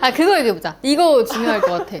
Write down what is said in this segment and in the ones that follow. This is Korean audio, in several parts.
아 그거 얘기해보자. 이거 중요할 것 같아.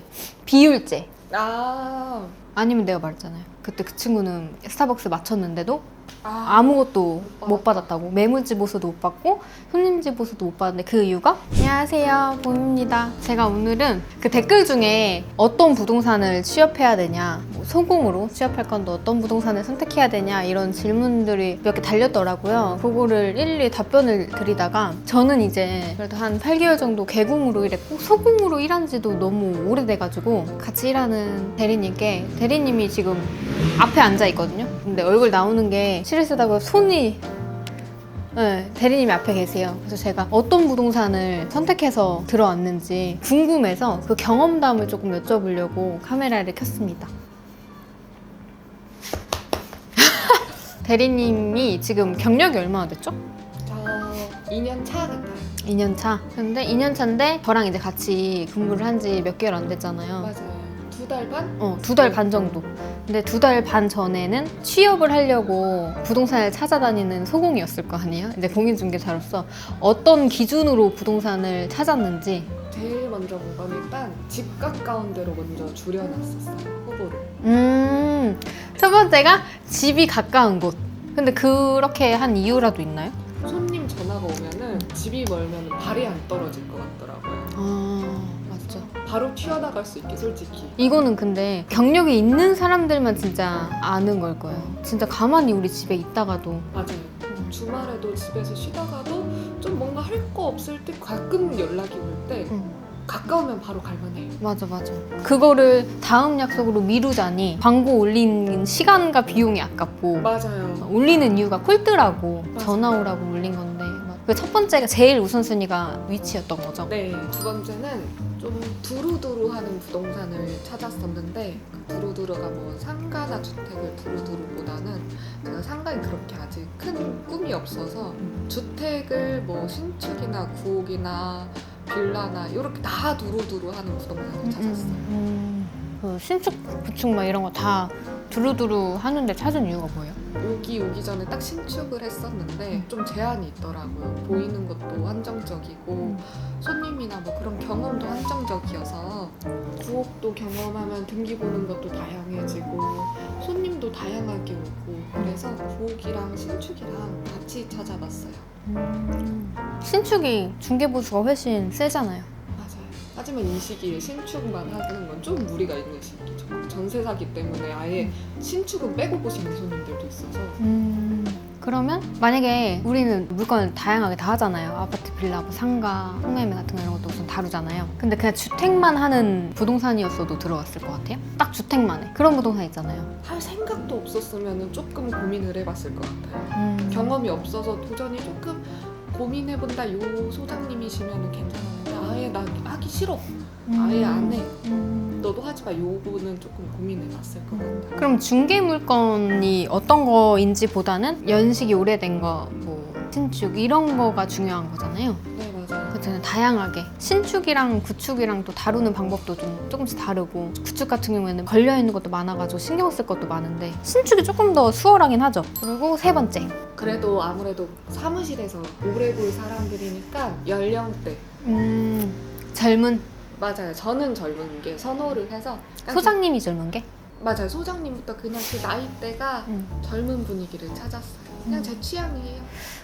비율제. 아, 아니면 내가 말했잖아요. 그때 그 친구는 스타벅스 맞췄는데도 아, 아무것도 못못 받았다고. 매물지 보수도 못 받고 손님지 보수도 못 받았는데 그 이유가? 안녕하세요. 봄입니다. 제가 오늘은 그 댓글 중에 어떤 부동산을 취업해야 되냐, 뭐 소공으로 취업할 건데 어떤 부동산을 선택해야 되냐 이런 질문들이 몇 개 달렸더라고요. 그거를 일일이 답변을 드리다가 저는 이제 그래도 한 8개월 정도 개공으로 일했고 소공으로 일한 지도 너무 오래돼가지고 같이 일하는 대리님께 대리님이 지금 앞에 앉아 있거든요. 근데 얼굴 나오는 게 실수다고 손이 네, 대리님이 앞에 계세요. 그래서 제가 어떤 부동산을 선택해서 들어왔는지 궁금해서 그 경험담을 조금 여쭤보려고 카메라를 켰습니다. 대리님이 지금 경력이 얼마나 됐죠? 저 2년 차 같아요. 2년 차. 근데 2년 차인데 저랑 이제 같이 근무를 한 지 몇 개월 안 됐잖아요. 맞아요. 두달 반? 어, 두 달 반 정도. 근데 두 달 반 전에는 취업을 하려고 부동산을 찾아다니는 소공이었을 거 아니에요? 이제 공인중개사로서 어떤 기준으로 부동산을 찾았는지. 제일 먼저 본 건 일단 집 가까운 데로 먼저 줄여놨었어요. 후보를. 음, 첫 번째가 집이 가까운 곳. 근데 그렇게 한 이유라도 있나요? 손님 전화가 오면은 집이 멀면 발이 안 떨어질 것 같더라고요. 바로 튀어나갈 수 있게 솔직히. 이거는 근데 경력이 있는 사람들만 진짜 아는 걸 거예요. 진짜 가만히 우리 집에 있다가도. 맞아요. 주말에도 집에서 쉬다가도 좀 뭔가 할 거 없을 때 가끔 연락이 올 때 응. 가까우면 바로 갈만해요. 맞아 맞아 그거를 다음 약속으로 미루자니 광고 올린 시간과 비용이 아깝고 맞아요. 올리는 이유가 콜드라고 맞아. 전화 오라고 올린 건데 그 첫 번째가 제일 우선순위가 위치였던 거죠 네, 두 번째는 좀 두루두루하는 부동산을 찾았었는데 그 두루두루가 뭐 상가나 주택을 두루두루보다는 제가 상가에 그렇게 아직 큰 꿈이 없어서 주택을 뭐 신축이나 구옥이나 빌라나 이렇게 다 두루두루 하는 부동산을 찾았어요. 음, 그 신축 구축 막 이런 거 다 두루두루 하는데 찾은 이유가 뭐예요? 여기 오기 전에 딱 신축을 했었는데 좀 제한이 있더라고요. 보이는 것도 한정적이고 손님이나 뭐 그런 경험도 한정적이어서 구옥도 경험하면 등기 보는 것도 다양해지고 손님도 다양하게 오고 그래서 구옥이랑 신축이랑 같이 찾아봤어요. 음, 신축이 중개보수가 훨씬 세잖아요. 하지만 이 시기에 신축만 하는 건 좀 무리가 있는 시기죠. 전세 사기 때문에 아예 신축은 빼고 보시는 손님들도 있어서 음, 그러면 만약에 우리는 물건을 다양하게 다 하잖아요. 아파트, 빌라, 뭐 상가, 홍매매 같은 거 이런 것도 우선 다루잖아요. 근데 그냥 주택만 하는 부동산이었어도 들어왔을 것 같아요. 딱 주택만 해. 그런 부동산 있잖아요. 할 생각도 없었으면 조금 고민을 해봤을 것 같아요. 음. 경험이 없어서 도전이 조금 고민해본다 요 소장님이시면 괜찮았는데 아예 나 하기 싫어 아예 안 해. 음. 너도 하지 마 요거는 조금 고민해봤을 것 같아요 그럼 중개 물건이 어떤 거인지 보다는 연식이 오래된 거, 뭐 신축 이런 거가 중요한 거잖아요. 네 맞아요 그렇잖아요. 다양하게 신축이랑 구축이랑 또 다루는 방법도 좀 조금씩 다르고 구축 같은 경우에는 걸려 있는 것도 많아가지고 신경 쓸 것도 많은데 신축이 조금 더 수월하긴 하죠. 그리고 세 번째, 그래도 아무래도 사무실에서 오래 볼 사람들이니까 연령대 음 젊은 맞아요 저는 젊은 게 선호를 해서 그냥 소장님이 젊은 게. 맞아요 소장님부터 그냥 그 나이대가 음. 젊은 분위기를 찾았어요 그냥 제 취향이에요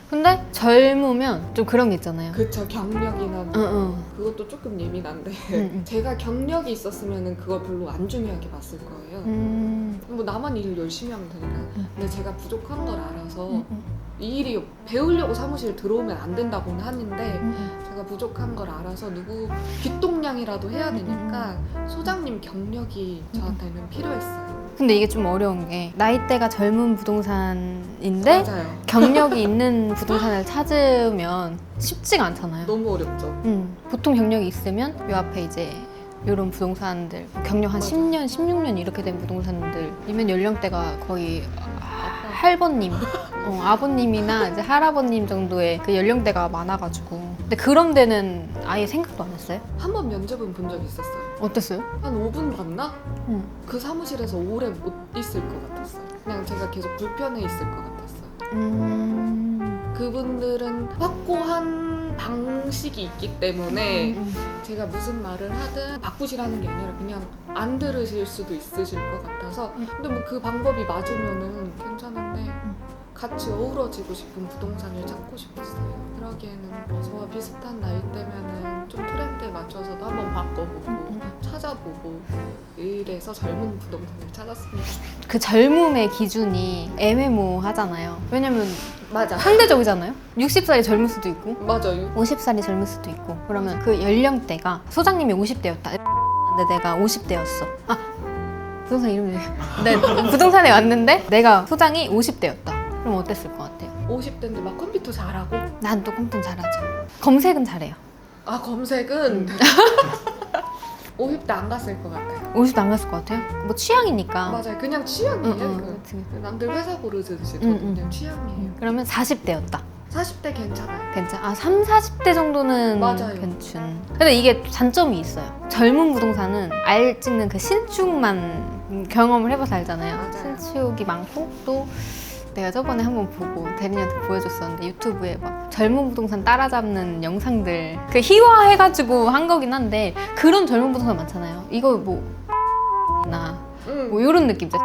근데 젊으면 좀 그런 게 있잖아요. 그쵸 경력이나 뭐 응, 응. 그것도 조금 예민한데 응, 응. 제가 경력이 있었으면 그걸 별로 안 중요하게 봤을 거예요. 음. 뭐 나만 일 열심히 하면 되니까. 응. 근데 제가 부족한 걸 알아서 음, 음, 이 일이 배우려고 사무실 들어오면 안 된다고는 하는데 음. 제가 부족한 걸 알아서 누구 귓동냥이라도 해야 되니까 소장님 경력이 저한테는 필요했어요. 근데 이게 좀 어려운 게 나이대가 젊은 부동산인데 맞아요. 경력이 있는 부동산을 찾으면 쉽지가 않잖아요. 너무 어렵죠. 음, 보통 경력이 있으면 요 앞에 이제 이런 부동산들 뭐 경력 한 맞아. 10년, 16년 이렇게 된 부동산들이면 연령대가 거의 할버님, 어, 아버님이나 이제 할아버님 정도의 그 연령대가 많아가지고 근데 그런 데는 아예 생각도 안 했어요? 한 번 면접은 본 적 있었어요. 어땠어요? 한 5분 봤나? 음. 그 사무실에서 오래 못 있을 것 같았어요. 그냥 제가 계속 불편해 있을 것 같았어요. 음. 그분들은 확고한 방식이 있기 때문에 음, 제가 무슨 말을 하든 바꾸시라는 게 아니라 그냥 안 들으실 수도 있으실 것 같아서 음. 근데 뭐 그 방법이 맞으면은 괜찮은데 음. 같이 어우러지고 싶은 부동산을 찾고 싶었어요. 그러기에는 뭐 저와 비슷한 나이대면은 좀 트렌드에 맞춰서도 한번 바꿔보고 음. 찾아보고 이래서 젊은 부동산을 찾았습니다. 그 젊음의 기준이 애매모하잖아요. 왜냐면 맞아. 상대적이잖아요. 60살이 젊을 수도 있고 맞아요. 50살이 젊을 수도 있고 그러면 그 연령대가 소장님이 50대였다. 근데 내가 50대였어. 아 부동산 이름이 네 부동산에 왔는데 내가 소장이 50대였다. 그럼 어땠을 것 같아요? 50대인데 막 컴퓨터 잘하고 난또 컴퓨터 잘하죠. 검색은 잘해요. 아 검색은 50대 안 갔을 것 같아요. 50대 안 갔을 것 같아요. 뭐 취향이니까. 맞아요. 그냥 응, 취향이에요. 응, 그 그치. 남들 회사 고르듯이 응, 저도 응. 그냥 취향이에요. 그러면 40대였다. 40대 괜찮아요. 괜찮. 아, 3, 40대 정도는 맞아요. 괜춘. 근데 이게 단점이 있어요. 젊은 부동산은 알 찍는 그 신축만 경험을 해봐서 알잖아요. 맞아요. 신축이 많고 또 내가 저번에 한번 보고 대리님한테 보여줬었는데 유튜브에 막 젊은 부동산 따라잡는 영상들 그 희화해가지고 한 거긴 한데 그런 젊은 부동산 많잖아요. 이거 뭐 나, 응. 뭐 이런 느낌이죠.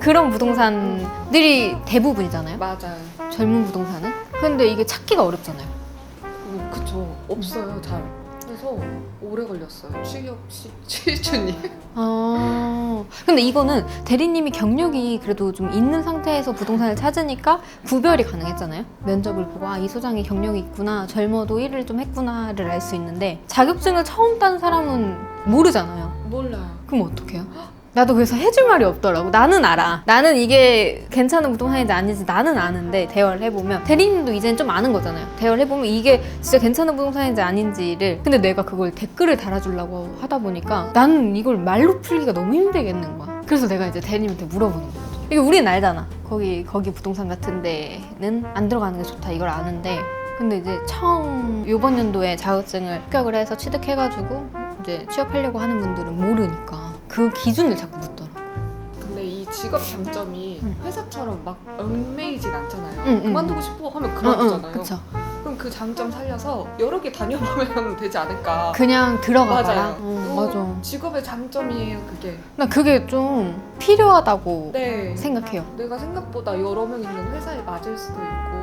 그런 부동산들이 대부분이잖아요. 맞아요. 젊은 부동산은. 근데 이게 찾기가 어렵잖아요. 음, 그쵸. 없어요. 잘. 그래서 오래 걸렸어요. 취업 시, 취준이. 아, 근데 이거는 대리님이 경력이 그래도 좀 있는 상태에서 부동산을 찾으니까 구별이 가능했잖아요. 면접을 보고 아, 이 소장이 경력이 있구나, 젊어도 일을 좀 했구나를 알 수 있는데 자격증을 처음 딴 사람은 모르잖아요. 몰라요. 그럼 어떡해요? 나도 그래서 해줄 말이 없더라고. 나는 알아. 나는 이게 괜찮은 부동산인지 아닌지 나는 아는데 대화를 해보면 대리님도 이제는 좀 아는 거잖아요. 대화를 해보면 이게 진짜 괜찮은 부동산인지 아닌지를 근데 내가 그걸 댓글을 달아주려고 하다 보니까 나는 이걸 말로 풀기가 너무 힘들겠는 거야. 그래서 내가 이제 대리님한테 물어보는 거죠. 이게 우린 알잖아. 거기 거기 부동산 같은 데는 안 들어가는 게 좋다 이걸 아는데 근데 이제 처음 이번 연도에 자격증을 합격을 해서 취득해가지고 이제 취업하려고 하는 분들은 모르니까 그 기준을 자꾸 묻더라. 근데 이 직업 장점이 응. 회사처럼 막 얽매이진 않잖아요. 응, 응. 그만두고 싶어 하면 그만두잖아요. 그쵸. 그럼 그 장점 살려서 여러 개 다녀보면 되지 않을까. 그냥 들어가 봐라. 맞아요. 어, 또 맞아. 직업의 장점이에요, 그게. 나 그게 좀 필요하다고 네. 생각해요. 내가 생각보다 여러 명 있는 회사에 맞을 수도 있고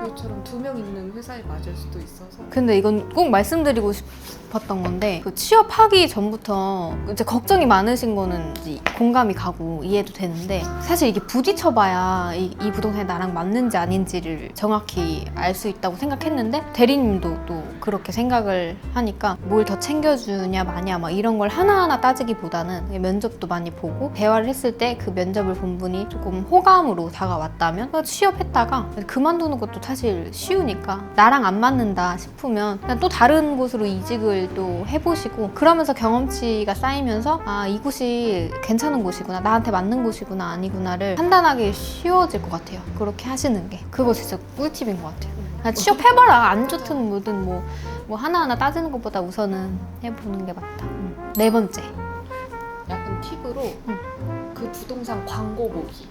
음. 저희처럼 두 명 있는 회사에 맞을 수도 있어서 근데 이건 꼭 말씀드리고 싶었던 건데 그 취업하기 전부터 이제 걱정이 많으신 거는 이제 공감이 가고 이해도 되는데 사실 이게 부딪혀봐야 이, 이 부동산이 나랑 맞는지 아닌지를 정확히 알 수 있다고 생각했는데 대리님도 또 그렇게 생각을 하니까 뭘 더 챙겨주냐 마냐 막 이런 걸 하나하나 따지기보다는 면접도 많이 보고 대화를 했을 때 그 면접을 본 분이 조금 호감으로 다가왔다면 취업했다가 그만두는 것도 사실 쉬우니까 나랑 안 맞는다 싶으면 그냥 또 다른 곳으로 이직을 또 해보시고 그러면서 경험치가 쌓이면서 아 이곳이 괜찮은 곳이구나 나한테 맞는 곳이구나 아니구나를 판단하기 쉬워질 것 같아요 그렇게 하시는 게 그거 진짜 꿀팁인 것 같아요 아, 취업해봐라 안 좋든 뭐든 뭐, 뭐 하나하나 따지는 것보다 우선은 해보는 게 맞다 음. 네 번째 약간 팁으로 응. 그 부동산 광고 보기.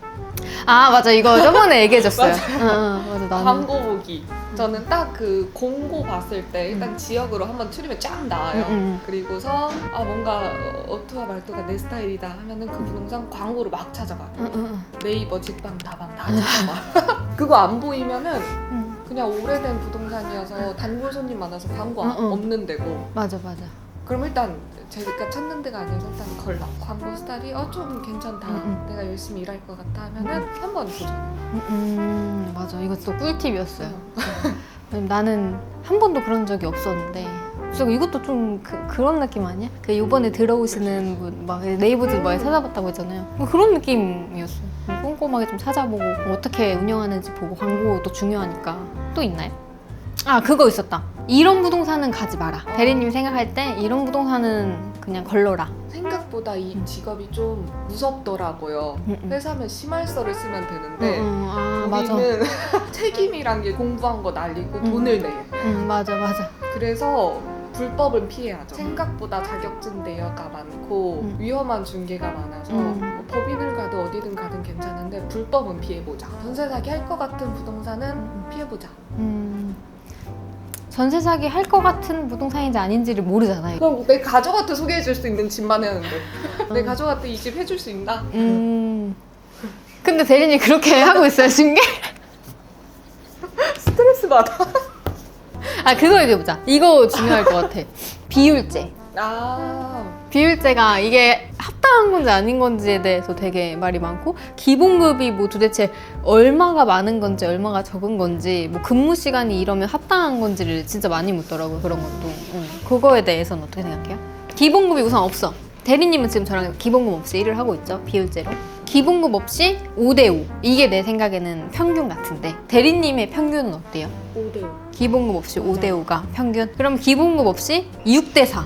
아 맞아 이거 저번에 얘기해줬어요 응, 응, 맞아 나는 광고 보기. 저는 딱 그 공고 봤을 때 일단 지역으로 한번 추리면 쫙 나와요. 응, 응. 그리고서 아 뭔가 어투와 말투가 내 스타일이다 하면은 그 부동산 광고를 막 찾아봐. 요 응, 응, 네이버 직방 다방 다 찾아봐. 그거 안 보이면은 응. 그냥 오래된 부동산이어서 단골 손님 많아서 광고 응, 응. 없는 데고. 맞아 맞아 그럼 일단 제가 찾는 데가 아니어서 일단 걸러. 광고 스타일이 어 좀 괜찮다. 응, 응. 내가 열심히 일할 것 같다 하면은 한번 도전. 음, 음, 맞아. 또 꿀팁이었어요. 왜냐면 나는 한 번도 그런 적이 없었는데. 그래서 이것도 좀 그, 런 느낌 아니야? 그 요번에 들어오시는 분, 막 네이버들 많이 찾아봤다고 했잖아요. 뭐 그런 느낌이었어요. 꼼꼼하게 좀 찾아보고, 뭐 어떻게 운영하는지 보고, 광고도 중요하니까. 또 있나요? 아, 그거 있었다. 이런 부동산은 가지 마라. 대리님 생각할 때 이런 부동산은 그냥 걸러라. 생각보다 이 음. 직업이 좀 무섭더라고요. 음, 음. 회사면 심할서를 쓰면 되는데 응, 응, 아, 맞아. 우리는 책임이란 게 공부한 거 날리고 음. 돈을 내. 응, 맞아, 맞아. 그래서 불법은 피해야죠. 생각보다 자격증 대여가 많고 음. 위험한 중개가 많아서 음. 뭐 법인을 가도 어디든 가든 괜찮은데 불법은 피해보자. 전세 사기 할 것 같은 부동산은 피해보자. 음, 전세 사기 할 것 같은 부동산인지 아닌지를 모르잖아요. 그럼 내 가족한테 소개해 줄 수 있는 집만 해야 하는데 어. 내 가족한테 이 집 해줄 수 있나? 음. 근데 대리님 그렇게 하고 있어요, 지금? 스트레스 받아. 아, 그거 얘기해 보자. 이거 중요할 것 같아. 비율제. 아 비율제가 이게 합당한 건지 아닌 건지에 대해서 되게 말이 많고 기본급이 뭐 도대체 얼마가 많은 건지 얼마가 적은 건지 뭐 근무 시간이 이러면 합당한 건지를 진짜 많이 묻더라고요 그런 것도. 응. 그거에 대해서는 어떻게 생각해요? 기본급이 우선 없어. 대리님은 지금 저랑 기본급 없이 일을 하고 있죠 비율제로. 기본급 없이 5대5 이게 내 생각에는 평균 같은데. 대리님의 평균은 어때요? 5대5 기본급 없이 5대5가 평균? 그럼 기본급 없이 6대4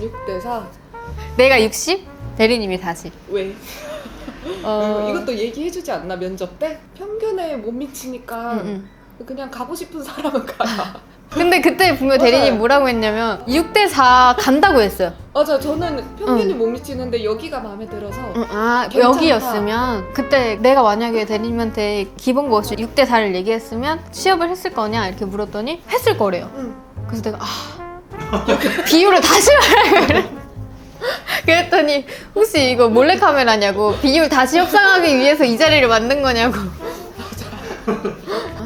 6대4 내가 60 대리님이 40 왜? 어... 이것도 얘기해주지 않나 면접 때? 평균에 못 미치니까 응, 응. 그냥 가고 싶은 사람은 가. 근데 그때 분명 맞아요. 대리님 뭐라고 했냐면 6대 4 간다고 했어요. 맞아 저는 평균이 못 미치는데 여기가 마음에 들어서 응, 아, 괜찮다. 여기였으면 그때 내가 만약에 대리님한테 기본급 없이 6대 4를 얘기했으면 취업을 했을 거냐 이렇게 물었더니 했을 거래요. 응. 그래서 내가 아 비율을 다시 말해 그래. 그랬더니 혹시 이거 몰래카메라냐고 비율 다시 협상하기 위해서 이 자리를 만든 거냐고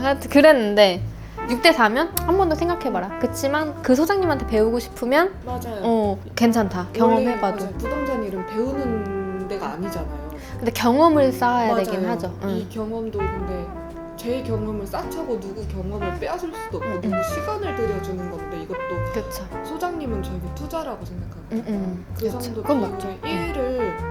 하여튼 그랬는데 6대 4면 한 번 더 생각해봐라 그치만 그 소장님한테 배우고 싶으면 맞아요 어 괜찮다 경험해봐도 맞아요. 부동산 일은 배우는 데가 아니잖아요 근데 경험을 쌓아야 맞아요. 되긴 하죠 응. 이 경험도 근데 제 경험을 쌓자고 누구 경험을 빼앗을 수도 없고 응, 누구 시간을 들여주는 건데 이것도 그쵸. 소장님은 저에게 투자라고 생각하고 응, 응. 그 그쵸. 정도 그건 맞죠.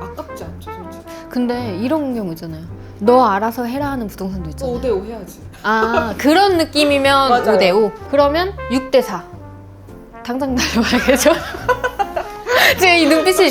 아깝지 않죠 솔직히. 근데 이런 경우 있잖아요. 너 알아서 해라 하는 부동산도 있잖아요. 5대5 해야지. 아 그런 느낌이면 맞아요. 5대5 그러면 6대4 당장 달려가야겠죠? 지금 이 눈빛이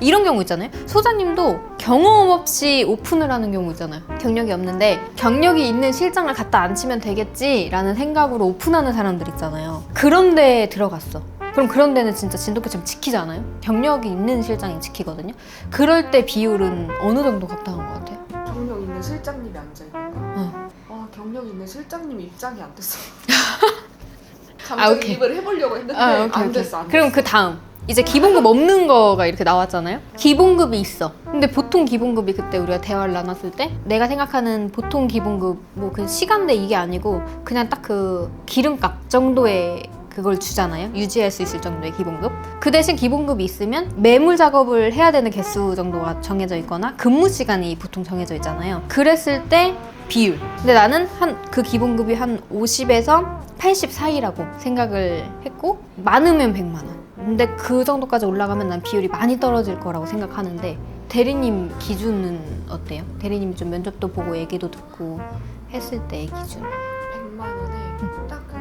이런 경우 있잖아요 소장님도 경험 없이 오픈을 하는 경우 있잖아요 경력이 없는데 경력이 있는 실장을 갖다 앉히면 되겠지라는 생각으로 오픈하는 사람들 있잖아요 그런 데에 들어갔어 그럼 그런 데는 진짜 진돗개처럼 지키잖아요 경력이 있는 실장이 지키거든요 그럴 때 비율은 어느 정도 적당한 것 같아요? 경력 있는 실장님이 앉아 있는가? 응. 아 경력 있는 실장님 입장이 안 됐어 아, 오케이. 감정이입을 해보려고 했는데 아, 오케이, 안 오케이. 됐어 안 그럼 됐어 그 다음 이제 기본급 없는 거가 이렇게 나왔잖아요. 기본급이 있어. 근데 보통 기본급이 그때 우리가 대화를 나눴을 때 내가 생각하는 보통 기본급 뭐 그 시간대 이게 아니고 그냥 딱 그 기름값 정도의 그걸 주잖아요. 유지할 수 있을 정도의 기본급. 그 대신 기본급이 있으면 매물 작업을 해야 되는 개수 정도가 정해져 있거나 근무 시간이 보통 정해져 있잖아요. 그랬을 때 비율. 근데 나는 한 그 기본급이 한 50에서 80 사이라고 생각을 했고 많으면 100만 원. 근데 그 정도까지 올라가면 난 비율이 많이 떨어질 거라고 생각하는데 대리님 기준은 어때요? 대리님이 좀 면접도 보고 얘기도 듣고 했을 때의 기준. 100만 원에 딱그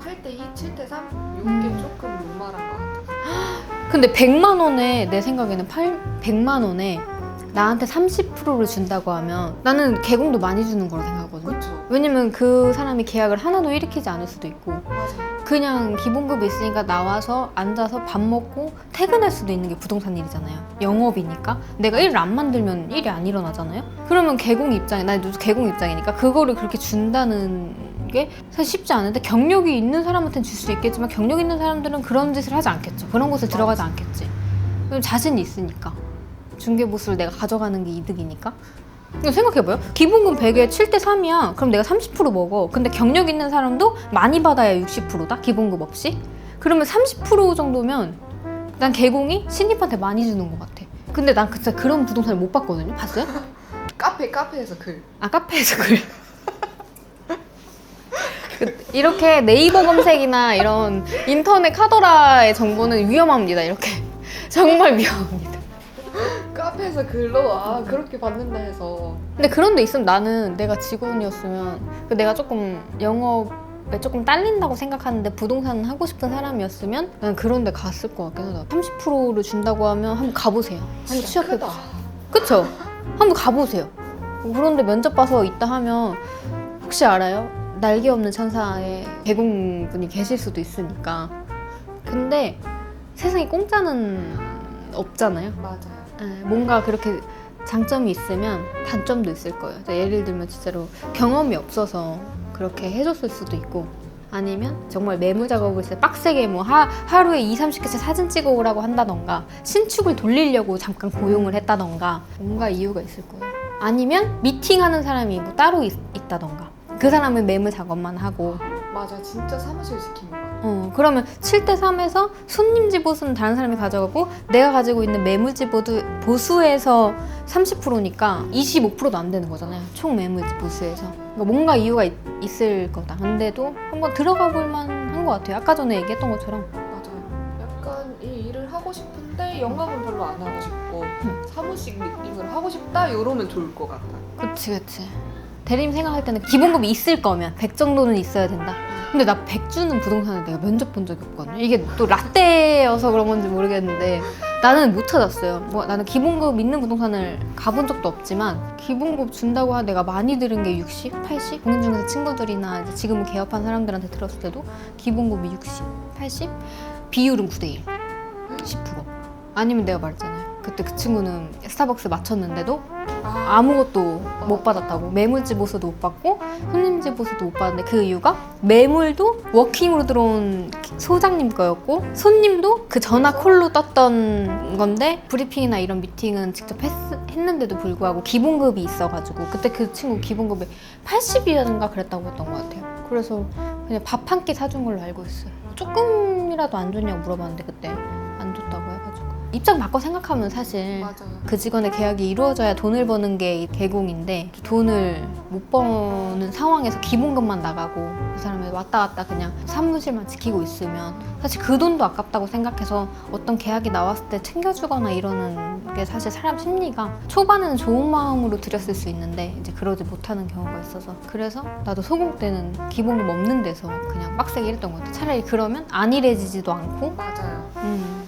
8대2, 7대3 요게 음. 조금 목말한 것 같아요 근데 100만 원에 내 생각에는 8, 100만 원에 나한테 30%를 준다고 하면 나는 개공도 많이 주는 거라 생각하거든요. 그렇죠 왜냐면 그 사람이 계약을 하나도 일으키지 않을 수도 있고 맞아 그냥 기본급이 있으니까 나와서 앉아서 밥 먹고 퇴근할 수도 있는 게 부동산 일이잖아요. 영업이니까 내가 일을 안 만들면 일이 안 일어나잖아요. 그러면 개공 입장에 난 개공 입장이니까 그거를 그렇게 준다는 게 사실 쉽지 않은데 경력이 있는 사람한테는 줄 수 있겠지만 경력 있는 사람들은 그런 짓을 하지 않겠죠. 그런 곳에 들어가지 않겠지. 왜냐면 자신이 있으니까 중개보수를 내가 가져가는 게 이득이니까. 이거 생각해봐요. 기본금 100에 7대 3이야. 그럼 내가 30% 먹어. 근데 경력 있는 사람도 많이 받아야 60%다. 기본급 없이. 그러면 30% 정도면 난 개공이 신입한테 많이 주는 것 같아. 근데 난 진짜 그런 부동산을 못 봤거든요. 봤어요? 카페 카페에서 글 아 카페에서 글. 그, 이렇게 네이버 검색이나 이런 인터넷 카더라의 정보는 위험합니다. 이렇게 정말 위험합니다. 카페에서 글로 아 그렇게 받는다 해서 근데 그런 데 있으면 나는 내가 직원이었으면 그 내가 조금 영업에 조금 딸린다고 생각하는데 부동산 하고 싶은 사람이었으면 난 그런 데 갔을 것 같긴 하다. 30%를 준다고 하면 한번 가보세요. 한번 취업해 크다. 그쵸? 한번 가보세요. 그런데 면접 봐서 있다 하면 혹시 알아요? 날개 없는 천사에 개공분이 계실 수도 있으니까. 근데 세상에 공짜는 없잖아요. 맞아요 예, 뭔가 그렇게 장점이 있으면 단점도 있을 거예요. 예를 들면 진짜로 경험이 없어서 그렇게 해줬을 수도 있고 아니면 정말 매물 작업을 빡세게 뭐 하, 하루에 2, 30개씩 사진 찍어 오라고 한다던가 신축을 돌리려고 잠깐 고용을 했다던가 뭔가 이유가 있을 거예요. 아니면 미팅하는 사람이 뭐 따로 있, 있다던가 그 사람은 매물 작업만 하고 맞아 진짜 사무실 같아. 어, 그러면 7대 3에서 손님 집옷은 다른 사람이 가져가고 내가 가지고 있는 매물 집옷도 보수에서 30%니까 25%도 안 되는 거잖아요. 총 매물 보수에서. 그러니까 뭔가 이유가 있, 있을 거다. 근데도 한번 들어가 볼 만한 것 같아요. 아까 전에 얘기했던 것처럼. 맞아요. 약간 이 일을 하고 싶은데 영업은 별로 안 하고 싶고 사무직 미팅을 하고 싶다 이러면 좋을 것 같아. 그치, 그치. 대리님 생각할 때는 기본급이 있을 거면 100 정도는 있어야 된다. 근데 나100 주는 부동산을 내가 면접 본 적이 없거든요. 이게 또 라떼여서 그런 건지 모르겠는데 나는 못 찾았어요. 뭐 나는 기본급 있는 부동산을 가본 적도 없지만 기본급 준다고 하 내가 많이 들은 게 60, 80? 공인중개사 친구들이나 이제 지금 개업한 사람들한테 들었을 때도 기본급이 60, 80? 비율은 9대 1, 10%. 아니면 내가 말했잖아요. 그때 그 친구는 스타벅스 맞췄는데도 아, 아무것도 못 받았다고. 매물집 보수도 못 받고 손님집 보수도 못 받았는데 그 이유가 매물도 워킹으로 들어온 소장님 거였고 손님도 그 전화 콜로 떴던 건데 브리핑이나 이런 미팅은 직접 했, 했는데도 불구하고 기본급이 있어가지고 그때 그 친구 기본급이 80이었는가 그랬다고 했던 것 같아요. 그래서 그냥 밥 한 끼 사준 걸로 알고 있어요. 조금이라도 안 좋냐고 물어봤는데 그때 안 좋다고 해가지고 입장 바꿔 생각하면 사실 맞아요. 그 직원의 계약이 이루어져야 돈을 버는 게이 개공인데 돈을 못 버는 상황에서 기본급만 나가고 그 사람이 왔다 갔다 그냥 사무실만 지키고 있으면 사실 그 돈도 아깝다고 생각해서 어떤 계약이 나왔을 때 챙겨주거나 이러는 게 사실 사람 심리가 초반에는 좋은 마음으로 드렸을 수 있는데 이제 그러지 못하는 경우가 있어서 그래서 나도 소공 때는 기본급 없는 데서 그냥 빡세게 일했던 것 같아 차라리 그러면 안 일해지지도 않고 맞아요. 음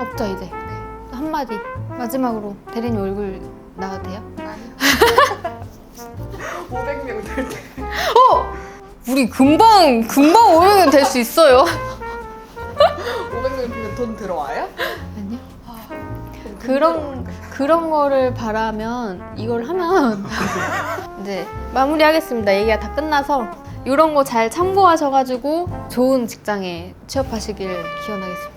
없죠 이제 한마디 마지막으로 대리님 얼굴 나와도 돼요? 아니. 500명 될 때. 우리 금방 금방 오르면 될 수 있어요 500명 되면 돈 들어와요? 아니요 아, 그럼 돈 그런. 그런 거를 바라면 이걸 하면 이제 마무리하겠습니다 얘기가 다 끝나서 이런 거 잘 참고하셔가지고 좋은 직장에 취업하시길 기원하겠습니다